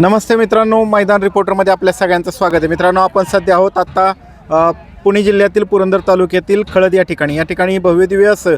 नमस्ते मित्रांनो मैदान रिपोर्टरमध्ये आपल्या सगळ्यांचं स्वागत आहे. मित्रांनो आपण सध्या आहोत आत्ता पुणे जिल्ह्यातील पुरंदर तालुक्यातील खळद या ठिकाणी. या ठिकाणी भव्यदिव्य असं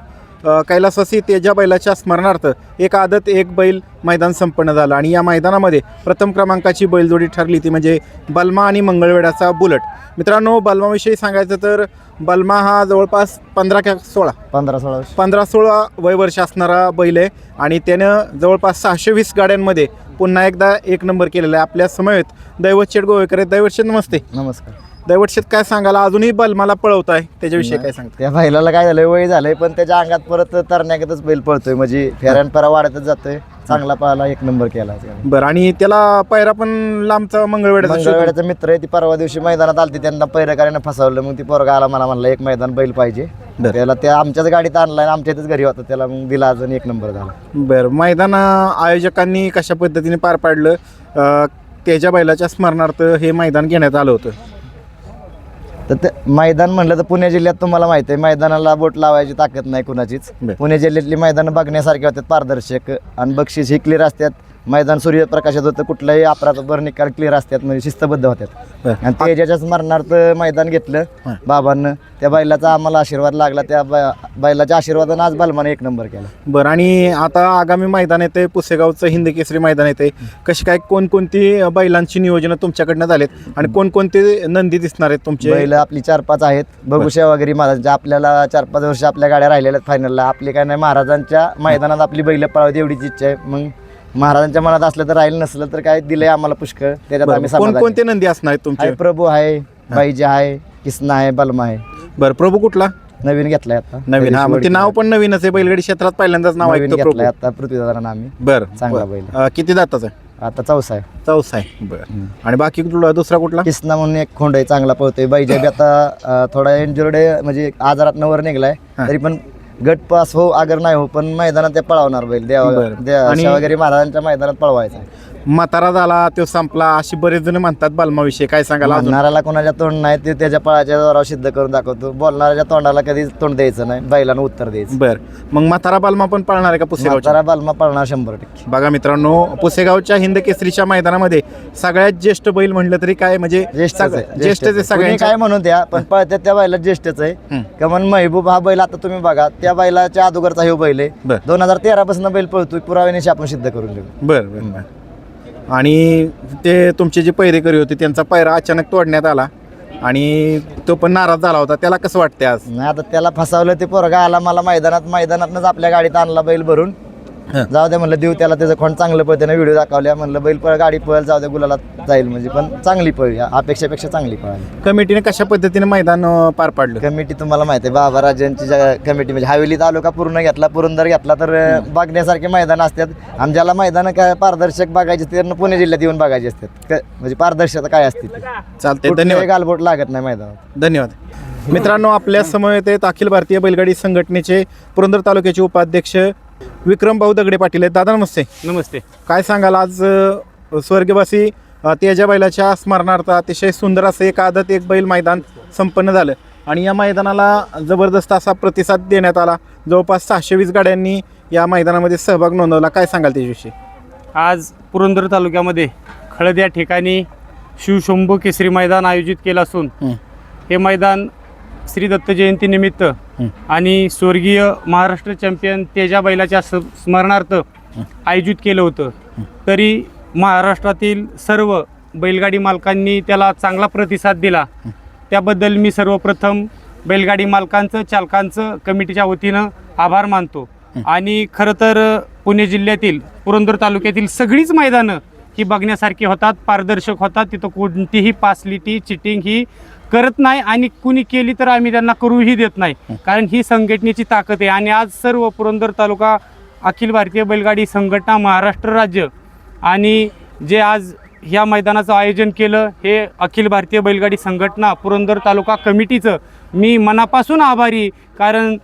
कैलासवासी तेजा बैलाच्या स्मरणार्थ एक आदत एक बैल मैदान संपन्न झालं. आणि या मैदानामध्ये प्रथम क्रमांकाची बैलजोडी ठरली ती म्हणजे बलमा आणि मंगळवेढाचा बुलट. मित्रांनो बलमाविषयी सांगायचं तर बलमा हा जवळपास पंधरा क्या सोळा? पंधरा सोळा पंधरा सोळा वय वर्ष असणारा बैल आहे. आणि त्यानं जवळपास सहाशे वीस गाड्यांमध्ये पुन्हा एकदा एक नंबर केलेला आहे आपल्या समवेत दैवत शेठ गोवेकर आहेत. दैवत शेठ नमस्ते. नमस्कार. दैवत शेठ काय सांगाल? अजूनही बलमाला पळवत आहे. त्याच्याविषयी काय सांगता? त्या बैलाला काय झालंय वय झालंय पण त्याच्या अंगात परत तरण्यागतच बैल पळतोय. म्हणजे फेऱ्यान परा वाढतच जातोय. चांगला पाहिला एक नंबर केला बरं आणि त्याला पायरा पण लांबचा मंगळवेढ्याचा शोधून- मंगळवेड्याचा मित्र आहे ती परवा दिवशी मैदानात आलती त्यांना पैरकार्यानं फसवलं मग ती पोरगा आला मला म्हणला एक मैदान बैल पाहिजे. बरं. त्याला त्या आमच्याच गाडीत आणला आणि आमच्या इथेच घरी होता. त्याला मग दिला अजून एक नंबर झाला. बरं मैदान अं, आयोजकांनी कशा पद्धतीने पार पाडलं? अं, त्याच्या बैलाच्या स्मरणार्थ हे मैदान घेण्यात आलं होतं. तर ते मैदान म्हणलं तर पुणे जिल्ह्यात तुम्हाला माहिती आहे मैदानाला बोट लावायची ताकद नाही कुणाचीच. बरं. पुणे जिल्ह्यातली मैदानं बघण्यासारखी होतात पारदर्शक. आणि बक्षीस ही क्लिअर असतात. मैदान सूर्यप्रकाशात होतं कुठलाही अपराध बरं निकाल क्लिअर असतात म्हणजे शिस्तबद्ध होतात. बरं. आणि तेजाच्या स्मरणार्थ मैदान घेतलं. बाबांनं त्या बैलाचा आम्हाला आशीर्वाद लागला त्या बै- बैलाच्या आशीर्वादानं आज बलमाने एक नंबर केला. बरं आणि आता आगामी मैदान येते पुसेगावचं हिंद केसरी मैदान येते कशी काय कोणकोणती बैलांची नियोजनं तुमच्याकडनं झालेत? आणि कोणकोणते नंदी दिसणार आहेत तुमचे? बैल आपली चार पाच आहेत. बघू सेवागिरी महाराजांच्या आपल्याला चार पाच वर्ष आपल्या गाड्या राहिलेल्या आहेत फायनलला आपली काय नाही महाराजांच्या मैदानात आपली बैल पळावती एवढीच इच्छा आहे. मग महाराजांच्या मनात असलं तर राहील नसलं तर काय दिलंय आम्हाला पुष्कळ. त्याच्यात आम्ही समाधानी. कोणकोणते नंदी असणार आहेत तुमचे? आहे प्रभू आहे बाईजी आहे किसना आहे बलमा आहे. बरं प्रभू कुठला? नवीन घेतलाय आता. नवीन. हा मग ते नाव पण नवीनच आहे बैलगाडी क्षेत्रात पहिल्यांदाच नाव नवीन ऐकतो प्रभू. घेतलाय आता पृथ्वीदारांना आम्ही. बरं चांगला बरं. बैल. अं, किती दाताचा आहे? आता चौसा आहे. चौसा आहे. बरं. आणि बाकी कुठला दुसरा कुठला? किसना म्हणून एक खोंड आहे चांगला पळतोय. बाईजा बी आता अं, थोडा इंजुर्ड म्हणजे आजारात वर निघलाय. तरी पण गट पास हो अगर नाही हो पण मैदानात ते पळवणार बैल देवा बरं. देवा- वगैरे महाराजांच्या मैदानात पळवायचा म्हातारा झाला तो संपला अशी बरेच जण म्हणतात बलमाविषयी. काय सांगाल अजून? म्हणणाऱ्याला कोणाच्या तोंड नाही ते त्याच्या पळाच्या जोरावर सिद्ध करून दाखवतो. बोलणाऱ्याच्या तोंडाला कधीच तोंड द्यायचं नाही बैलानं उत्तर द्यायचं. बर. मग म्हातारा बलमा पण पळणार आहे का पुसेगावच्या? म्हातारा बालमा पळणार शंभर टक्के. बघा मित्रांनो पुसेगावच्या हिंद केसरीच्या मैदानामध्ये सगळ्यात ज्येष्ठ बैल म्हटलं तरी काय म्हणजे ज्येष्ठच सगळं- आहे ज्येष्ठच आहे कोणी सगळ्यांच्या काय म्हणून द्या पण पळत्यात त्या बैला ज्येष्ठच आहे. हं. कमन महबूब हा बैल आता तुम्ही बघा त्या बैलाच्या अगोदरचा हे बैल आहे. दोन हजार तेरा पासून बैल पळतोय पुराव्याने आपण सिद्ध करून घेऊ बर बर बर. आणि ते तुमचे जे पैरेकरी होते त्यांचा पैरा अचानक तोडण्यात आला. आणि तो पण नाराज झाला होता. त्याला कसं वाटते आज? नाही आता त्याला फसावलं ते पोरगा आला मला मैदानात मैदानातनंच आपल्या गाडीत आणला बैल भरून. जाऊ दे म्हणलं देऊ त्याला त्याचं खोंड चांगलं पळते व्हिडिओ दाखवल्या. म्हणलं बैल पळ गाडी पळ जाऊ दे गुलाला जाईल म्हणजे. पण चांगली पळी अपेक्षापेक्षा चांगली पळाली कमिटीने कशा पद्धतीने मैदान अं, पार पाडलं? कमिटी तुम्हाला माहिती आहे बाबा राजांची कमिटी म्हणजे हवेली तालुका पूर्ण घेतला पुरंदर घेतला तर अं, बघण्यासारखे मैदान असतात. आणि ज्याला मैदान काय पारदर्शक बघायचे ते पुणे जिल्ह्यात येऊन बघायचे असतात. क- म्हणजे पारदर्शकता काय असते ती. चालतंय कुठलंही धन्यवाद. गालबोट लागत नाही मैदानात. धन्यवाद. मित्रांनो आपल्या समवेत आहेत अखिल भारतीय बैलगाडी संघटनेचे पुरंदर तालुक्याचे उपाध्यक्ष विक्रम भाऊ दगडे पाटील आहेत. दादा नमस्ते. नमस्ते. काय सांगाल आज अ, स्वर्गवासी अ, तेजा बैलाच्या स्मरणार्थ अतिशय सुंदर असं एक आदत एक बैल मैदान संपन्न झालं. आणि या मैदानाला जबरदस्त असा प्रतिसाद देण्यात आला. जवळपास सहाशे वीस गाड्यांनी या मैदानामध्ये सहभाग नोंदवला. काय सांगाल त्याच्याविषयी? आज पुरंदर तालुक्यामध्ये खळद या ठिकाणी शिवशंभू केसरी मैदान आयोजित केलं असून हं. हे मैदान श्री दत्त जयंतीनिमित्त. आणि स्वर्गीय महाराष्ट्र चॅम्पियन तेजा बैलाच्या स स्मरणार्थ आयोजित केलं होतं. तरी महाराष्ट्रातील सर्व बैलगाडी मालकांनी त्याला चांगला प्रतिसाद दिला. त्याबद्दल मी सर्वप्रथम बैलगाडी मालकांचं चालकांचं कमिटीच्या वतीनं आभार मानतो. आणि खरं तर पुणे जिल्ह्यातील पुरंदर तालुक्यातील सगळीच मैदानं ही बघण्यासारखी होतात पारदर्शक होतात. तिथं कोणतीही पासलिटी चिटिंग ही करत नाही आणि कुणी केली तर आम्ही त्यांना करूही देत नाही. कारण ही संघटनेची ताकद आहे. आणि आज सर्व पुरंदर तालुका अखिल भारतीय बैलगाडी संघटना महाराष्ट्र राज्य आणि जे आज ह्या मैदानाचं आयोजन केलं हे अखिल भारतीय बैलगाडी संघटना पुरंदर तालुका कमिटीचं मी मनापासून आभारी. कारण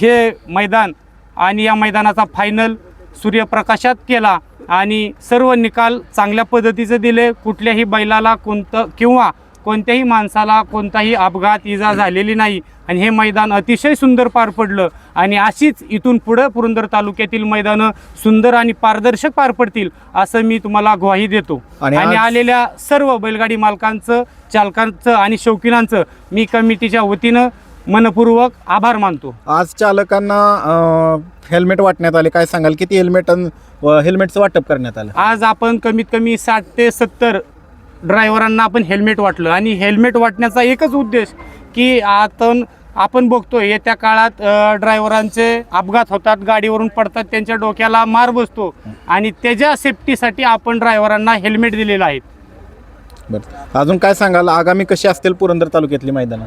हे मैदान आणि या मैदानाचा फायनल सूर्यप्रकाशात केला आणि सर्व निकाल चांगल्या पद्धतीचं दिले. कुठल्याही बैलाला कोणतं किंवा कोणत्याही माणसाला कोणताही अपघात इजा झालेली नाही. आणि हे मैदान अतिशय सुंदर पार पडलं. आणि अशीच इथून पुढं पुरंदर तालुक्यातील मैदानं सुंदर आणि पारदर्शक पार पडतील असं मी तुम्हाला ग्वाही देतो. आणि आणि आलेल्या सर्व बैलगाडी मालकांचं चालकांचं आणि शौकीनांचं मी कमिटीच्या वतीनं मनपूर्वक आभार मानतो. आज चालकांना हेल्मेट वाटण्यात आले. काय सांगाल? किती हेल्मेट हेल्मेटचं वाटप करण्यात आलं? आज आपण कमीत कमी साठ ते सत्तर ड्रायव्हरांना आपण हेल्मेट वाटलं. आणि हेल्मेट वाटण्याचा एकच उद्देश की आपण आपण बघतोय येत्या काळात ड्रायव्हरांचे अपघात होतात गाडीवरून पडतात त्यांच्या डोक्याला मार बसतो आणि त्याच्या सेफ्टीसाठी आपण ड्रायव्हरांना हेल्मेट दिलेलं आहे. बरं. अजून काय सांगाल? आगामी कशी असतील पुरंदर तालुक्यातली मैदानं?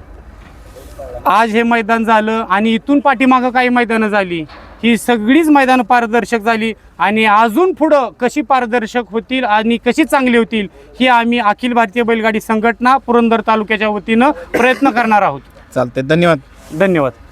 आज हे मैदान झालं आणि इथून पाठीमागं काही मैदानं झाली. ही सगळीच मैदानं पारदर्शक झाली आणि अजून पुढं कशी पारदर्शक होतील आणि कशी चांगली होतील ही आम्ही अखिल भारतीय बैलगाडी संघटना पुरंदर तालुक्याच्या वतीनं प्रयत्न करणार आहोत. चालते धन्यवाद. धन्यवाद.